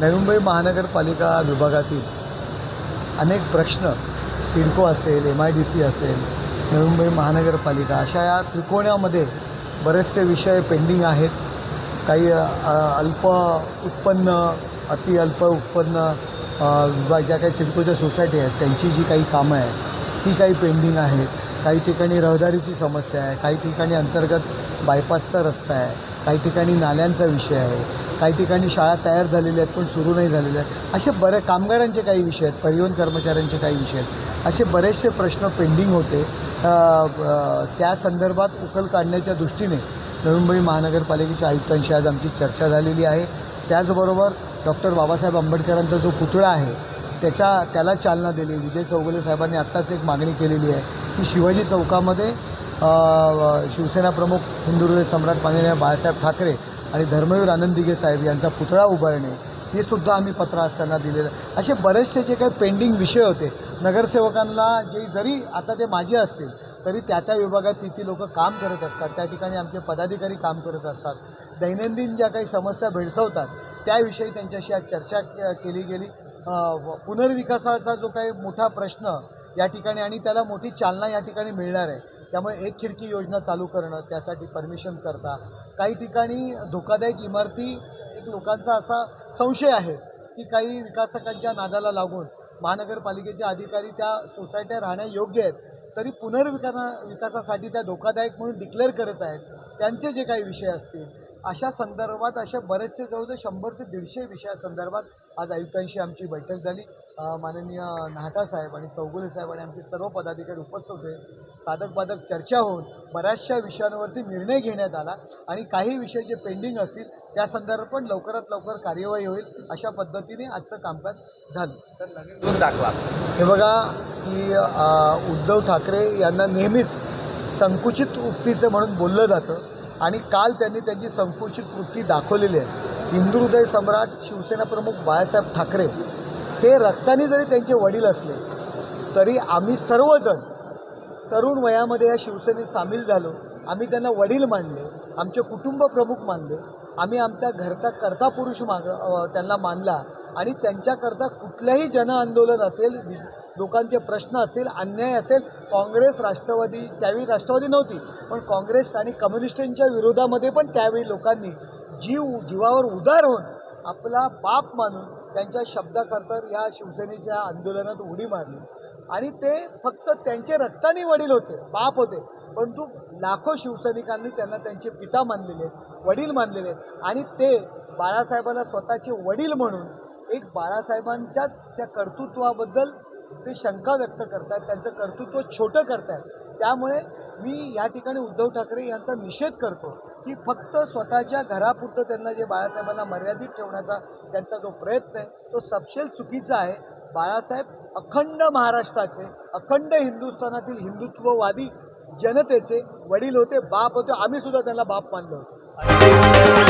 नवी मुंबई महानगरपालिका विभागातील अनेक प्रश्न सिडको असेल एम आय डी सी असेल नवी मुंबई महानगरपालिका अशा या त्रिकोण्यामध्ये बरेचसे विषय पेंडिंग आहेत. काही अल्प उत्पन्न अति अल्प उत्पन्न ज्या काही सिडकोच्या सोसायटी आहेत त्यांची जी काही कामं आहेत ती काही पेंडिंग आहेत. काही ठिकाणी रहदारीची समस्या आहे काही ठिकाणी अंतर्गत बायपासचा रस्ता आहे काही ठिकाणी नाल्यांचा विषय आहे काही ठिकाणी शाळा तयार झालेल्या आहेत पण सुरू नाही झालेल्या आहेत. असे बरे कामगारांचे काही विषय आहेत परिवहन कर्मचाऱ्यांचे काही विषय आहेत. असे बरेचसे प्रश्न पेंडिंग होते. त्या संदर्भात उकल काढण्याच्या दृष्टीने नवी मुंबई महानगरपालिकेच्या आयुक्तांशी आज आमची चर्चा झालेली आहे. त्याचबरोबर डॉक्टर बाबासाहेब आंबेडकरांचा जो पुतळा आहे त्याच्या त्याला चालना दिली. विजय चौगुले साहेबांनी आत्ताच एक मागणी केलेली आहे की शिवाजी चौकामध्ये शिवसेना प्रमुख हिंदुर्वे सम्राट माननीय बाळासाहेब ठाकरे आणि धर्मवीर आनंदिगे साहेब यांचा पुतळा उभारणे हे सुद्धा आम्ही पत्र असताना दिलेलं. असे बरेचसे जे काही पेंडिंग विषय होते नगरसेवकांना जे जरी आता ते माझे असतील तरी त्या त्या विभागात ती ती लोक काम करत असतात. त्या ठिकाणी आमचे पदाधिकारी काम करत असतात. दैनंदिन ज्या काही समस्या भेडसावतात त्याविषयी त्यांच्याशी आज चर्चा केली गेली. व- पुनर्विकासाचा जो काही मोठा प्रश्न या ठिकाणी आणि त्याला मोठी चालना या ठिकाणी मिळणार आहे. त्यामुळे एक खिडकी योजना चालू करणं त्यासाठी परमिशन करता. काही ठिकाणी धोकादायक इमारती एक लोकांचा असा संशय आहे की काही विकासकांच्या नादाला लागून महानगरपालिकेचे अधिकारी त्या सोसायट्या राहण्या योग्य आहेत. तरी पुनर्विकासा विकासासाठी त्या धोकादायक म्हणून डिक्लेअर करत आहेत. त्यांचे जे काही विषय असतील अशा संदर्भात अशा बरेचसे जवळजवळ शंभर ते दीडशे विषयासंदर्भात आज आयुक्तांशी आमची बैठक झाली. माननीय नाहटा साहेब आणि चौगुले साहेब आणि आमचे सर्व पदाधिकारी उपस्थित होते. साधक बाधक चर्चा होऊन बऱ्याचशा विषयांवरती निर्णय घेण्यात आला आणि काही विषय जे पेंडिंग असतील त्या संदर्भात पण लवकरात लवकर कार्यवाही होईल अशा पद्धतीने आजचं कामकाज झालं. दूध दाखवा. हे बघा की उद्धव ठाकरे यांना नेहमीच संकुचित वृत्तीचं म्हणून बोललं जातं आणि काल त्यांनी त्यांची संकुचित वृत्ती दाखवलेली आहे. हिंदू हृदय सम्राट शिवसेना प्रमुख बाळासाहेब ठाकरे हे रक्ताने जरी त्यांचे वडील असले तरी आम्ही सर्वजण तरुण वयामध्ये या शिवसेनेत सामील झालो. आम्ही त्यांना वडील मानले आमचे कुटुंब प्रमुख मानले. आम्ही आमच्या घरचा कर्ता पुरुष माग त्यांना मानला. आणि त्यांच्याकरता कुठल्याही जनआंदोलन असेल लोकांचे प्रश्न असेल अन्याय असेल काँग्रेस राष्ट्रवादी त्यावेळी राष्ट्रवादी नव्हती. पण काँग्रेस आणि कम्युनिस्टांच्या विरोधामध्ये पण त्यावेळी लोकांनी जीव जीवावर उदार होऊन आपला बाप मानून त्यांच्या शब्दाकरता या शिवसेनेच्या आंदोलनात उडी मारली. आणि ते फक्त त्यांचे रक्ताने वडील होते बाप होते. परंतु लाखो शिवसैनिकांनी त्यांना त्यांचे पिता मानलेले आहेत वडील मानलेले. आहेत आणि ते बाळासाहेबांना स्वतःचे वडील म्हणून एक बाळासाहेबांच्याच त्या कर्तृत्वाबद्दल ते शंका व्यक्त करतात त्यांचं कर्तृत्व छोटं करतात. त्यामुळे मी या ठिकाणी उद्धव ठाकरे यांचा निषेध करतो. की फक्त स्वतःच्या घरापुरतं त्यांना जे बाळासाहेबांना मर्यादित ठेवण्याचा त्यांचा जो प्रयत्न आहे तो सपशेल चुकीचा आहे. बाळासाहेब अखंड महाराष्ट्राचे अखंड हिंदुस्थानातील हिंदुत्ववादी जनतेचे वडील होते बाप होते आम्ही सुद्धा त्यांना बाप मानलो होतो.